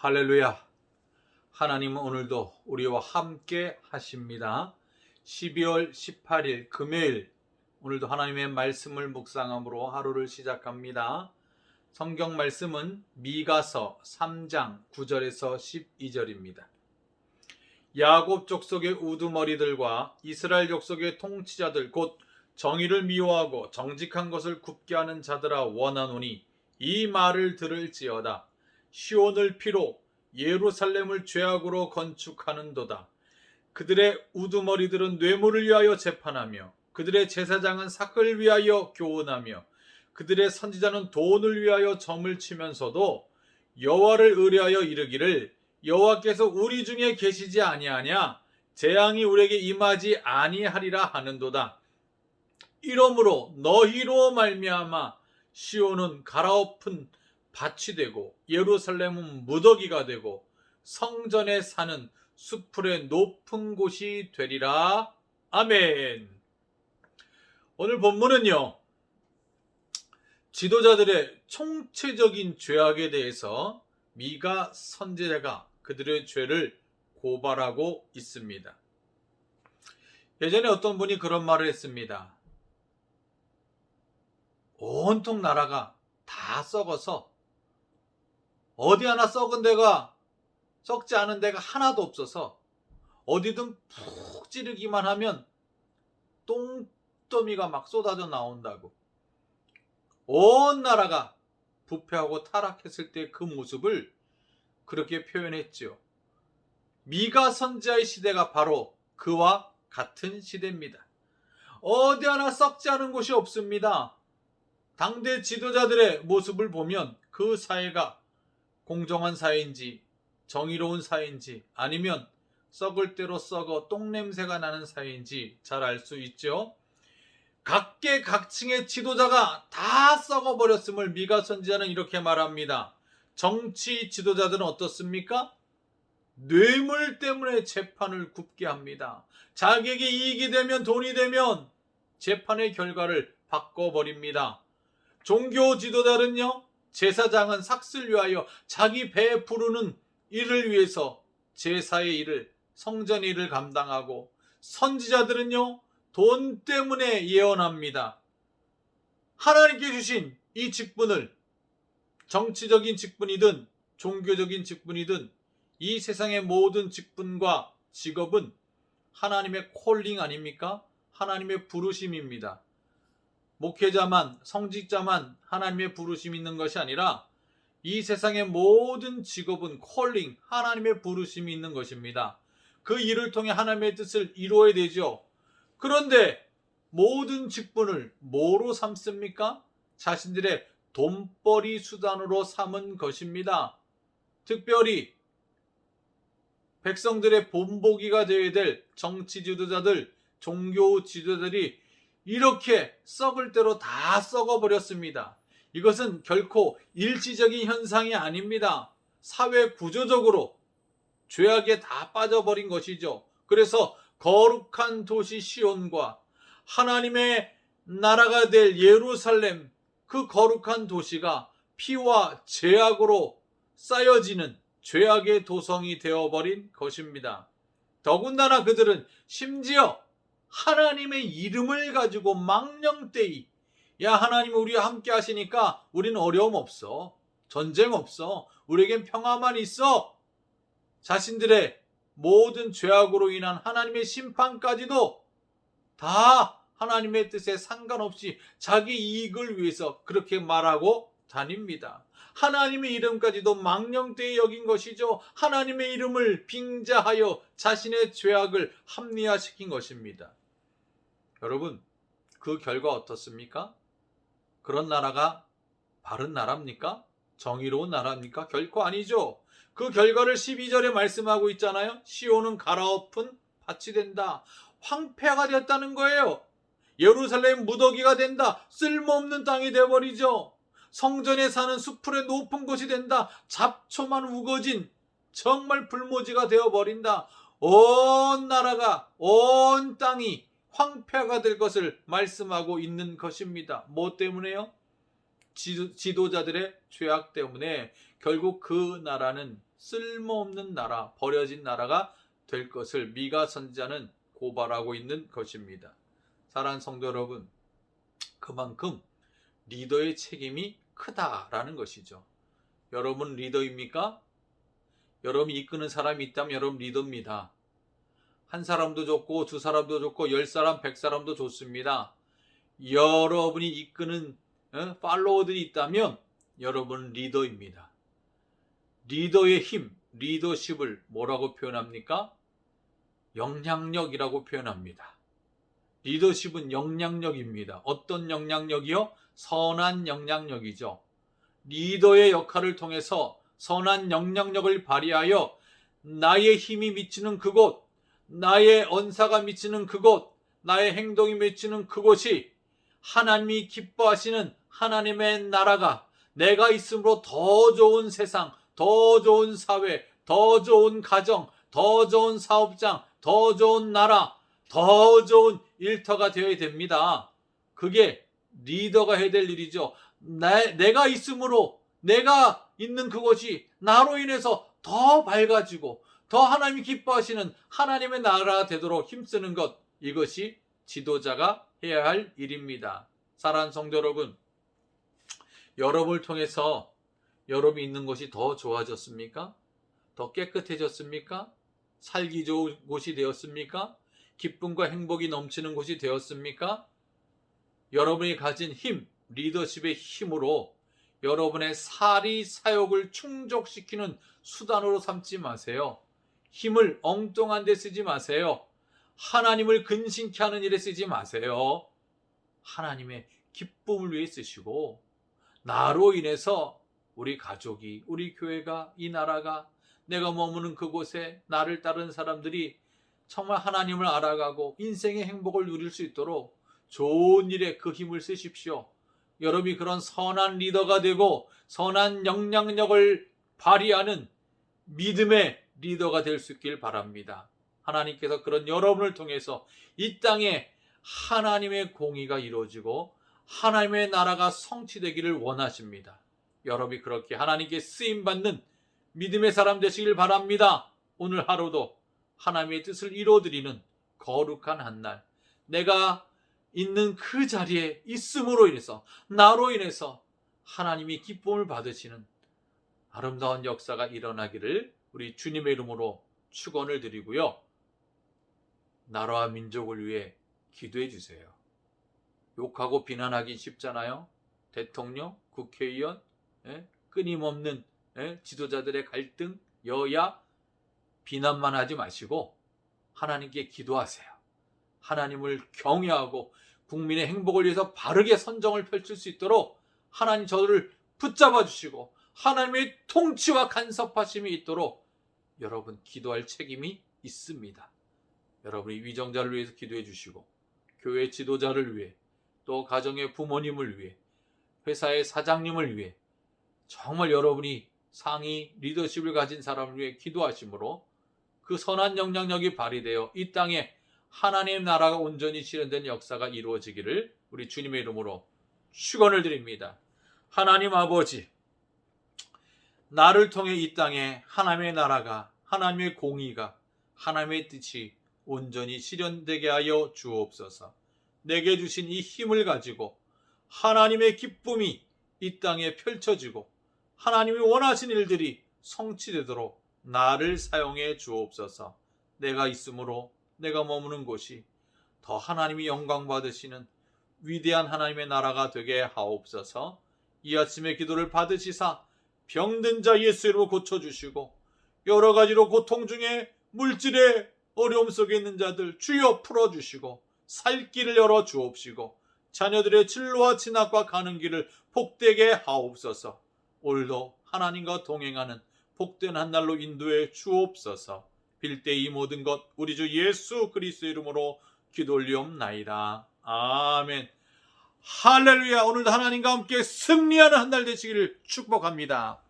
할렐루야. 하나님은 오늘도 우리와 함께 하십니다. 12월 18일 금요일 오늘도 하나님의 말씀을 묵상함으로 하루를 시작합니다. 성경 말씀은 미가서 3장 9절에서 12절입니다. 야곱 족속의 우두머리들과 이스라엘 족속의 통치자들 곧 정의를 미워하고 정직한 것을 굽게 하는 자들아 원하노니 이 말을 들을지어다. 시온을 피로 예루살렘을 죄악으로 건축하는도다. 그들의 우두머리들은 뇌물을 위하여 재판하며 그들의 제사장은 삭을 위하여 교훈하며 그들의 선지자는 돈을 위하여 점을 치면서도 여호와를 의뢰하여 이르기를 여호와께서 우리 중에 계시지 아니하냐 재앙이 우리에게 임하지 아니하리라 하는도다. 이러므로 너희로 말미암아 시온은 갈아엎은 밭이 되고 예루살렘은 무더기가 되고 성전에 사는 수풀의 높은 곳이 되리라. 아멘. 오늘 본문은요. 지도자들의 총체적인 죄악에 대해서 미가 선지자가 그들의 죄를 고발하고 있습니다. 예전에 어떤 분이 그런 말을 했습니다. 온통 나라가 다 썩어서 어디 하나 썩은 데가 썩지 않은 데가 하나도 없어서 어디든 푹 찌르기만 하면 똥더미가 막 쏟아져 나온다고. 온 나라가 부패하고 타락했을 때 그 모습을 그렇게 표현했지요. 미가 선지자의 시대가 바로 그와 같은 시대입니다. 어디 하나 썩지 않은 곳이 없습니다. 당대 지도자들의 모습을 보면 그 사회가 공정한 사회인지 정의로운 사회인지 아니면 썩을 대로 썩어 똥냄새가 나는 사회인지 잘 알 수 있죠. 각계각층의 지도자가 다 썩어버렸음을 미가 선지자는 이렇게 말합니다. 정치 지도자들은 어떻습니까? 뇌물 때문에 재판을 굽게 합니다. 자객이 이익이 되면 돈이 되면 재판의 결과를 바꿔버립니다. 종교 지도자는요, 제사장은 삭슬 위하여 자기 배 부르는 일을 위해서 제사의 일을, 성전의 일을 감당하고, 선지자들은요, 돈 때문에 예언합니다. 하나님께 주신 이 직분을 정치적인 직분이든 종교적인 직분이든 이 세상의 모든 직분과 직업은 하나님의 콜링 아닙니까? 하나님의 부르심입니다. 목회자만, 성직자만 하나님의 부르심 있는 것이 아니라 이 세상의 모든 직업은 콜링, 하나님의 부르심이 있는 것입니다. 그 일을 통해 하나님의 뜻을 이루어야 되죠. 그런데 모든 직분을 뭐로 삼습니까? 자신들의 돈벌이 수단으로 삼은 것입니다. 특별히 백성들의 본보기가 되어야 될 정치 지도자들, 종교 지도자들이 이렇게 썩을 대로 다 썩어버렸습니다. 이것은 결코 일시적인 현상이 아닙니다. 사회 구조적으로 죄악에 다 빠져버린 것이죠. 그래서 거룩한 도시 시온과 하나님의 나라가 될 예루살렘 그 거룩한 도시가 피와 죄악으로 쌓여지는 죄악의 도성이 되어버린 것입니다. 더군다나 그들은 심지어 하나님의 이름을 가지고 망령되이 야 하나님 우리와 함께 하시니까 우리는 어려움 없어 전쟁 없어 우리에겐 평화만 있어 자신들의 모든 죄악으로 인한 하나님의 심판까지도 다 하나님의 뜻에 상관없이 자기 이익을 위해서 그렇게 말하고 다닙니다. 하나님의 이름까지도 망령되이 여긴 것이죠. 하나님의 이름을 빙자하여 자신의 죄악을 합리화시킨 것입니다. 여러분, 그 결과 어떻습니까? 그런 나라가 바른 나라입니까? 정의로운 나라입니까? 결코 아니죠. 그 결과를 12절에 말씀하고 있잖아요. 시온은 갈아엎은 밭이 된다. 황폐가 되었다는 거예요. 예루살렘 무더기가 된다. 쓸모없는 땅이 되어버리죠. 성전에 사는 수풀의 높은 곳이 된다. 잡초만 우거진 정말 불모지가 되어버린다. 온 나라가, 온 땅이 황폐가 될 것을 말씀하고 있는 것입니다. 뭐 때문에요? 지도, 지도 자들의 죄악 때문에 결국 그 나라는 쓸모없는 나라, 버려진 나라가 될 것을 미가 선지자는 고발하고 있는 것입니다. 사랑하는 성도 여러분, 그만큼 리더의 책임이 크다라는 것이죠. 여러분 리더입니까? 여러분이 이끄는 사람이 있다면 여러분 리더입니다. 한 사람도 좋고 두 사람도 좋고 열 사람, 백 사람도 좋습니다. 여러분이 이끄는 어? 팔로워들이 있다면 여러분은 리더입니다. 리더의 힘, 리더십을 뭐라고 표현합니까? 영향력이라고 표현합니다. 리더십은 영향력입니다. 어떤 영향력이요? 선한 영향력이죠. 리더의 역할을 통해서 선한 영향력을 발휘하여 나의 힘이 미치는 그곳, 나의 언사가 미치는 그곳, 나의 행동이 미치는 그곳이 하나님이 기뻐하시는 하나님의 나라가 내가 있으므로 더 좋은 세상, 더 좋은 사회, 더 좋은 가정, 더 좋은 사업장, 더 좋은 나라, 더 좋은 일터가 되어야 됩니다. 그게 리더가 해야 될 일이죠. 내, 내가 있으므로 내가 있는 그곳이 나로 인해서 더 밝아지고 더 하나님이 기뻐하시는 하나님의 나라가 되도록 힘쓰는 것 이것이 지도자가 해야 할 일입니다. 사랑하는 성도 여러분, 여러분을 통해서 여러분이 있는 곳이 더 좋아졌습니까? 더 깨끗해졌습니까? 살기 좋은 곳이 되었습니까? 기쁨과 행복이 넘치는 곳이 되었습니까? 여러분이 가진 힘, 리더십의 힘으로 여러분의 사리 사욕을 충족시키는 수단으로 삼지 마세요. 힘을 엉뚱한 데 쓰지 마세요. 하나님을 근심케 하는 일에 쓰지 마세요. 하나님의 기쁨을 위해 쓰시고 나로 인해서 우리 가족이, 우리 교회가, 이 나라가 내가 머무는 그곳에 나를 따르는 사람들이 정말 하나님을 알아가고 인생의 행복을 누릴 수 있도록 좋은 일에 그 힘을 쓰십시오. 여러분이 그런 선한 리더가 되고 선한 영향력을 발휘하는 믿음의 리더가 될 수 있길 바랍니다. 하나님께서 그런 여러분을 통해서 이 땅에 하나님의 공의가 이루어지고 하나님의 나라가 성취되기를 원하십니다. 여러분이 그렇게 하나님께 쓰임 받는 믿음의 사람 되시길 바랍니다. 오늘 하루도 하나님의 뜻을 이루어드리는 거룩한 한 날, 내가 있는 그 자리에 있음으로 인해서, 나로 인해서 하나님이 기쁨을 받으시는 아름다운 역사가 일어나기를 우리 주님의 이름으로 축원을 드리고요. 나라와 민족을 위해 기도해 주세요. 욕하고 비난하기 쉽잖아요. 대통령, 국회의원, 예? 끊임없는 예? 지도자들의 갈등, 여야, 비난만 하지 마시고 하나님께 기도하세요. 하나님을 경외하고 국민의 행복을 위해서 바르게 선정을 펼칠 수 있도록 하나님 저를 붙잡아 주시고 하나님의 통치와 간섭하심이 있도록 여러분 기도할 책임이 있습니다. 여러분이 위정자를 위해서 기도해 주시고 교회 지도자를 위해 또 가정의 부모님을 위해 회사의 사장님을 위해 정말 여러분이 상위 리더십을 가진 사람을 위해 기도하심으로 그 선한 영향력이 발휘되어 이 땅에 하나님 나라가 온전히 실현된 역사가 이루어지기를 우리 주님의 이름으로 축원을 드립니다. 하나님 아버지 나를 통해 이 땅에 하나님의 나라가 하나님의 공의가 하나님의 뜻이 온전히 실현되게 하여 주옵소서. 내게 주신 이 힘을 가지고 하나님의 기쁨이 이 땅에 펼쳐지고 하나님이 원하신 일들이 성취되도록 나를 사용해 주옵소서. 내가 있으므로 내가 머무는 곳이 더 하나님이 영광 받으시는 위대한 하나님의 나라가 되게 하옵소서. 이 아침의 기도를 받으시사 병든 자 예수 이름으로 고쳐 주시고 여러 가지로 고통 중에 물질의 어려움 속에 있는 자들 주여 풀어 주시고 살 길을 열어 주옵시고 자녀들의 진로와 진학과 가는 길을 복되게 하옵소서. 오늘도 하나님과 동행하는 복된 한 날로 인도해 주옵소서. 빌때 이 모든 것 우리 주 예수 그리스도 이름으로 기도 올리옵나이다. 아멘. 할렐루야. 오늘도 하나님과 함께 승리하는 한날 되시기를 축복합니다.